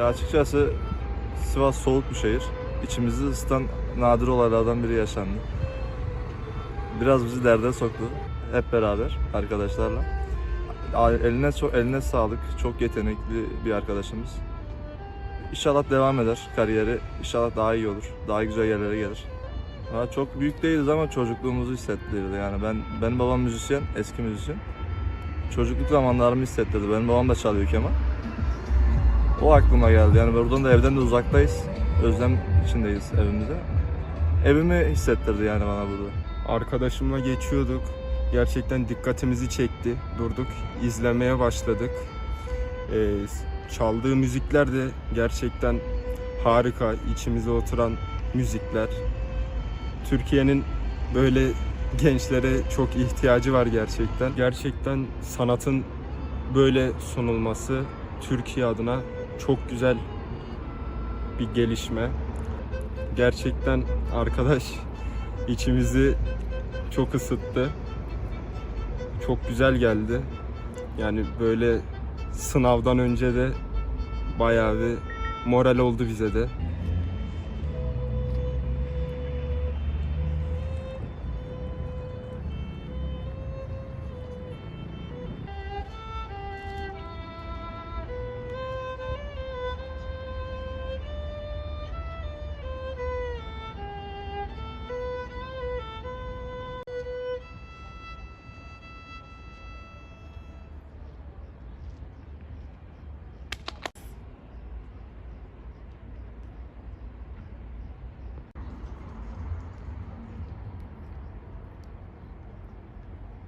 Ya açıkçası Sivas soğuk bir şehir. İçimizi ısıtan nadir olaylardan biri yaşandı. Biraz bizi derde soktu. Hep beraber arkadaşlarla. Eline çok eline sağlık. Çok yetenekli bir arkadaşımız. İnşallah devam eder kariyeri. İnşallah daha iyi olur. Daha güzel yerlere gelir. Ha, çok büyük değiliz ama çocukluğumuzu hissettirdi. Yani ben benim babam müzisyen, eski müzisyen. Çocukluk zamanlarımı hissettirdi. Benim babam da çalıyor keman. O aklıma geldi. Yani buradan da evden de uzaktayız. Özlem içindeyiz evimizde. Evimi hissettirdi yani bana burada. Arkadaşımla geçiyorduk. Gerçekten dikkatimizi çekti. Durduk, izlemeye başladık. Ee, çaldığı müzikler de gerçekten harika, içimize oturan müzikler. Türkiye'nin böyle gençlere çok ihtiyacı var gerçekten. Gerçekten sanatın böyle sunulması Türkiye adına çok güzel bir gelişme. Gerçekten arkadaş içimizi çok ısıttı. Çok güzel geldi. Yani böyle sınavdan önce de bayağı bir moral oldu bize de.